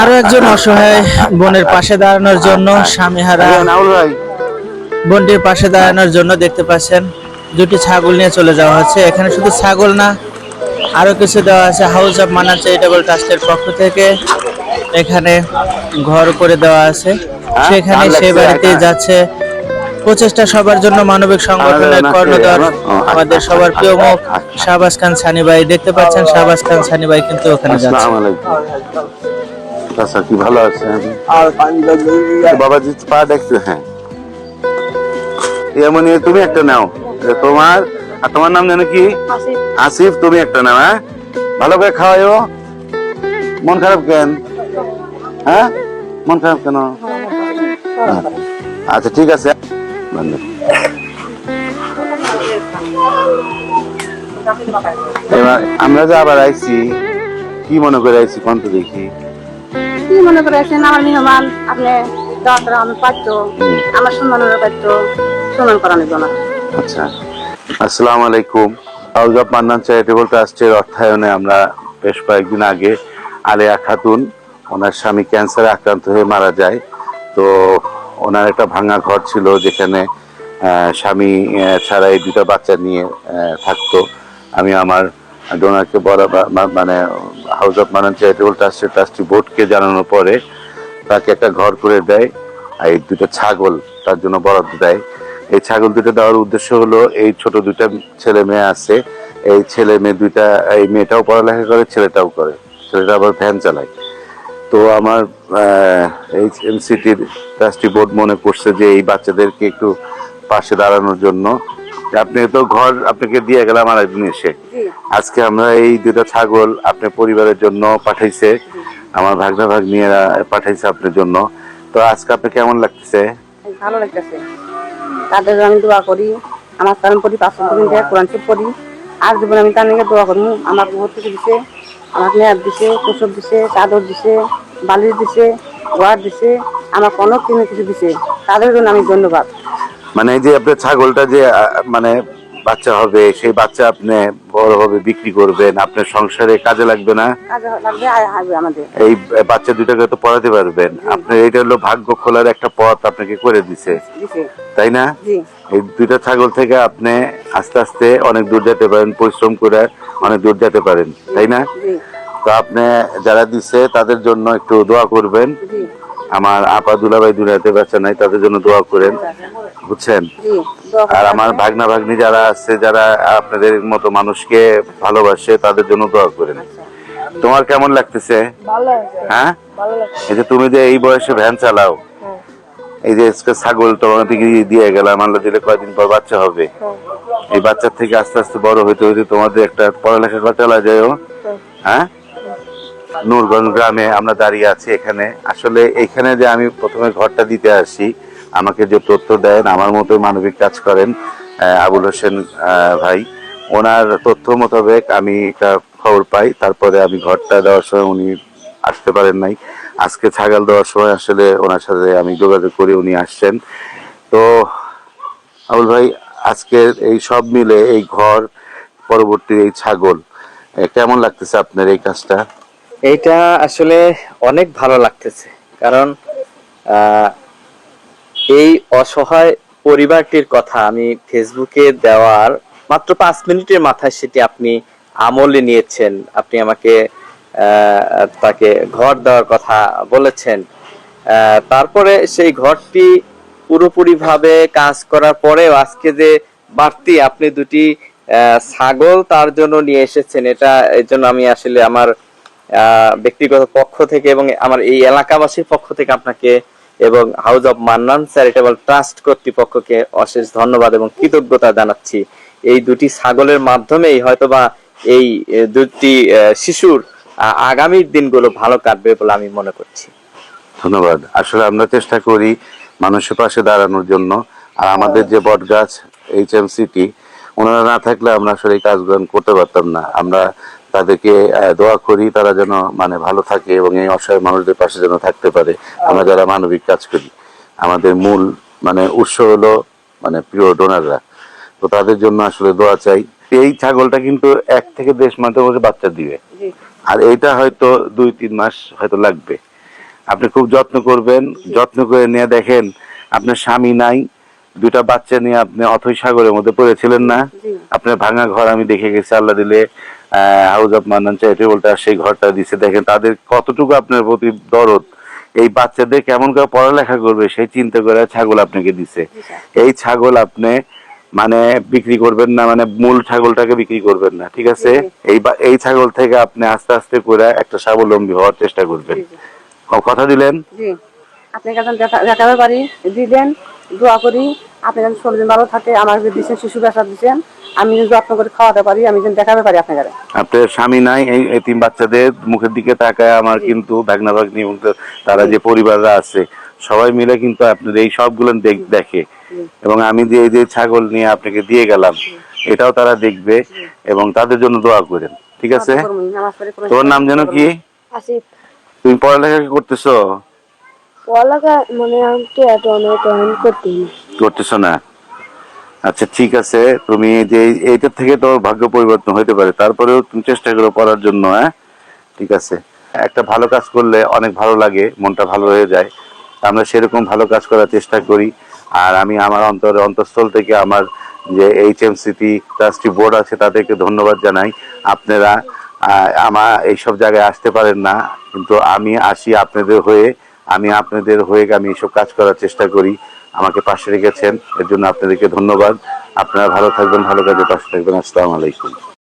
আরও একজন অসহায় বোনের পাশে দাঁড়ানোর জন্য স্বামীহারা বোনটির পাশে দাঁড়ানোর জন্য দেখতে পাচ্ছেন দুটি ছাগল নিয়ে চলে যাওয়া হচ্ছে। এখানে শুধু ছাগল না আরও কিছু দেওয়া আছে। হাউস অফ মানান চ্যারিটেবল ট্রাস্টের পক্ষ থেকে এখানে ঘর করে দেওয়া আছে। সেখানে সে বাড়িতে হ্যাঁ। যাচ্ছে। প্রচেষ্টা সবার জন্য মানবিক সংগঠনের কর্ণধার আচ্ছা, আমাদের আচ্ছা, সবার প্রিয় মুখ আচ্ছা, আচ্ছা। শাহবাজ খান সানি ভাই। দেখতে পাচ্ছেন শাহবাজ খান সানি ভাই কিন্তু ওখানে যাচ্ছে। আসসালামু কি ভালো আছেন? বাবাজি পা দেখছ হ্যাঁ। এমনি তুমি একটা নাও। তোমার আর তোমার নাম জানো কি? আসিফ। তুমি একটা নাও হ্যাঁ? ভালো করে খাওয়াইও মন খারাপ কেন? হ্যাঁ? মন খারাপ কেন? আচ্ছা ঠিক আছে। এবার আমরা যে আবার আইছি কি মনে করে আইছি কোন তো দেখি? কি মনে করেছেন আমার মেহমান আপনি দরকার আমি পাচ্ছ আমার সম্মানের পাচ্ছ সম্মান করানোর জন্য আচ্ছা। আসসালামু আলাইকুম। হাউস অফ মান্নান চ্যারিটেবল ট্রাস্টের অর্থায়নে আমরা বেশ কয়েকদিন আগে আলেয়া খাতুন ওনার স্বামী ক্যান্সারে আক্রান্ত হয়ে মারা যায়। তো ওনার একটা ভাঙা ঘর ছিল যেখানে স্বামী ছাড়া এই দুটো বাচ্চা নিয়ে থাকতো। আমি আমার ডোনারকে বলা মানে হাউস অফ মান্নান চ্যারিটেবল ট্রাস্টের ট্রাস্টি বোর্ডকে জানানোর পরে তাকে একটা ঘর করে দেয়, আর এই দুটো ছাগল তার জন্য বরাদ্দ দেয়। এই ছাগল দুটো দেওয়ার উদ্দেশ্য হলো, এই ছোট দুইটা ছেলে মেয়ে আছে, এই ছেলে মেয়ে দুইটা, এই মেয়েটাও পড়ালেখা করে, ছেলেটাও করে। ছেলেটা আবার ভ্যান চালায়। তো আমার এই এমসিটির ট্রাস্টি বোর্ড মনে করছে যে এই বাচ্চাদেরকে একটু পাশে দাঁড়ানোর জন্য। আপনি তো ঘর আপনাকে দিয়ে গেলাম আর একদিন এসে। আজকে আমরা এই দুটো ছাগল আপনার পরিবারের জন্য পাঠাইছে। আমার ভাগনা ভাগ্নিয়েরা পাঠাইছে আপনার জন্য। তো আজকে আপনার কেমন লাগতেছে? ভালো লাগতেছে। তাদের আমি দোয়া করি। আমার কারণ পড়ি পাঁচ দিন থেকে কোরআন শিব পড়ি। আর জীবনে আমি তার নিয়ে দোয়া করব। আমার থেকে দিছে। আমার মেয়াদ দিছে কুসব দিছে চাদর দিছে। বালিশ দিছে ঘর দিছে আমার কোনো কিনে কিছু দিছে। তাদের জন্য আমি ধন্যবাদ। মানে এই যে আপনার ছাগলটা যে মানে বাচ্চা হবে সেই বাচ্চা আপনি বড় হবে বিক্রি করবেন আপনার সংসারে কাজে লাগবে না? এই বাচ্চা দুটাকে তো পড়াতে পারবেন। আপনার এটা হলো ভাগ্য খোলার একটা পথ আপনাকে করে দিছে। তাই না? এই দুইটা ছাগল থেকে আপনি আস্তে আস্তে অনেক দূর যেতে পারেন পরিশ্রম করে অনেক দূর যেতে পারেন। তাই না? তো আপনি যারা দিচ্ছে তাদের জন্য একটু দোয়া করবেন। আমার আপা দুলাভাই দুনিয়াতে বেচা নাই তাদের জন্য দোয়া করেন। বুঝছেন? আর আমার ভাগনা ভাগ্নি যারা আছে যারা আপনাদের মতো মানুষকে ভালোবাসে তাদের জন্য দোয়া করেন। তোমার কেমন লাগতেছে? হ্যাঁ? এই যে তুমি যে এই বয়সে ভ্যান চালাও হ্যাঁ। এই যে ছাগল তোমাকে দিয়ে গেলাম আল্লাহ দিলে কয়দিন পর বাচ্চা হবে। হ্যাঁ। এই বাচ্চার থেকে আস্তে আস্তে বড় হইতে হইতে তোমাদের একটা পড়ালেখা করা চালা যায় হ্যাঁ? নূরগঞ্জ গ্রামে আমরা দাঁড়িয়ে আছি এখানে। আসলে এখানে যে আমি প্রথমে ঘরটা দিতে আসি, আমাকে যে তথ্য দেন, আমার মতো মানবিক কাজ করেন আবুল হোসেন ভাই। ওনার তথ্য মোতাবেক আমি একটা খবর পাই, তারপরে আমি ঘরটা দেওয়ার সময় উনি আসতে পারেন নাই। আজকে ছাগল দেওয়ার সময় আসলে ওনার সাথে আমি যোগাযোগ করি, উনি আসছেন। তো, আবুল ভাই আজকের এই সব মিলে এই ঘর, পরবর্তী এই ছাগল কেমন লাগতেছে আপনার এই কাজটা? এইটা আসলে অনেক ভালো লাগতেছে। কারণ এই অসহায় পরিবারটির কথা আমি ফেসবুকে দেওয়ার মাত্র পাঁচ মিনিটের মাথায় সেটি আপনি আমলে নিয়েছেন। আপনি আমাকে তাকে ঘর দেওয়ার কথা বলেছেন। তারপরে সেই ঘরটি পুরোপুরিভাবে কাজ করার পরেও আজকে যে বাড়তি আপনি দুটি ছাগল তার জন্য নিয়ে এসেছেন, এটা এর জন্য আমি আসলে আমার ব্যক্তিগত পক্ষ থেকে এবং আমার এই এলাকাবাসীর পক্ষ থেকে আপনাকে এবং house of Mannan charitable trust কর্তৃপক্ষকে অশেষ ধন্যবাদ এবং কৃতজ্ঞতা জানাচ্ছি। এই দুটি ছাগলের মাধ্যমেই হয়তোবা এই দুটি শিশুর আগামীর দিনগুলো ভালো কাটবে বলে আমি মনে করছি। ধন্যবাদ। আসলে আমরা চেষ্টা করি মানুষের পাশে দাঁড়ানোর জন্য। আর আমাদের যে বট গাছ এইচ এম সিটি ওনারা না থাকলে আমরা আসলে এই কাজগুলো করতে পারতাম না। আমরা তাদেরকে দোয়া করি তারা যেন মানে ভালো থাকে এবং এই অসহায় মানুষদের পাশে যেন থাকতে পারে। আমরা যারা মানবিক কাজ করি আমাদের মূল মানে উৎস হলো মানে প্রিয় ডোনাররা তো তাদের জন্য আসলে দোয়া চাই। এই ছাগলটা কিন্তু এক থেকে দেড় মাসের মধ্যে বাচ্চা দিবে। আর এইটা হয়তো দুই তিন মাস হয়তো লাগবে। আপনি খুব যত্ন করবেন যত্ন করে নিয়ে দেখেন আপনার স্বামী নাই দুইটা বাচ্চা নিয়ে আপনি অথই সাগরের মধ্যে পড়েছিলেন না? আপনার ভাঙা ঘর আমি দেখে গেছি আল্লাহ দিলে হাউস অফ মান্নান চ্যারিটেবলটা সেই ঘরটা দিছে। দেখেন তাদের কতটুকু আপনার প্রতি দরদ। এই বাচ্চাদের কেমন করে পড়ালেখা করবে সেই চিন্তা করে ছাগল আপনাকে দিছে। এই ছাগল আপনি মানে বিক্রি করবেন না মানে মূল ছাগলটাকে বিক্রি করবেন না ঠিক আছে? এই এই ছাগল থেকে আপনি আস্তে আস্তে করে একটা স্বাবলম্বী হওয়ার চেষ্টা করবেন। কথা দিলেন? জি। আপনার কাছে দেখা- দেখাতে দিলেন। দোয়া করি। আপনি যেন শরীর ভালো থাকে আমার যে দিচ্ছেন শিশু ব্যবসা দিচ্ছেন আমি যেন যত্ন করে খাওয়াতে পারি আমি যেন দেখাতে পারি আপনার আপনার স্বামী নাই এই এতিম বাচ্চাদের মুখের দিকে তাকায় আমার কিন্তু ভাগনা ভাগ্নি এবং তারা যে পরিবাররা আছে সবাই মিলে কিন্তু আপনার এই সবগুলো দেখ- এবং আমি যে এই যে ছাগল নিয়ে আপনাকে দিয়ে গেলাম এটাও তারা দেখবে এবং তাদের জন্য দোয়া করেন ঠিক আছে? তোমার নাম যেন কি? আসিফ। তুমি পড়ালেখা কি করতেছো? পড়ালেখা মনে করতেছো না? আচ্ছা ঠিক আছে, তুমি যে এইটা থেকে তো ভাগ্য পরিবর্তন হইতে পারে। তারপরেও তুমি চেষ্টা করো পড়ার জন্য হ্যাঁ? ঠিক আছে। একটা ভালো কাজ করলে অনেক ভালো লাগে, মনটা ভালো হয়ে যায়। আমরা সেরকম ভালো কাজ করার চেষ্টা করি। আর আমি আমার অন্তরে, অন্তঃস্থল থেকে আমার যে H M C T trustee board আছে, তাদেরকে ধন্যবাদ জানাই। আপনারা আমার এইসব জায়গায় আসতে পারেন না, কিন্তু আমি আসি আপনাদের হয়ে। আমি আপনাদের হয়ে আমি এসব কাজ করার চেষ্টা করি। আমাকে পাশে রেখেছেন, এর জন্য আপনাদেরকে ধন্যবাদ। আপনারা ভালো থাকবেন, ভালো কাজে পাশে থাকবেন। আসসালামু আলাইকুম।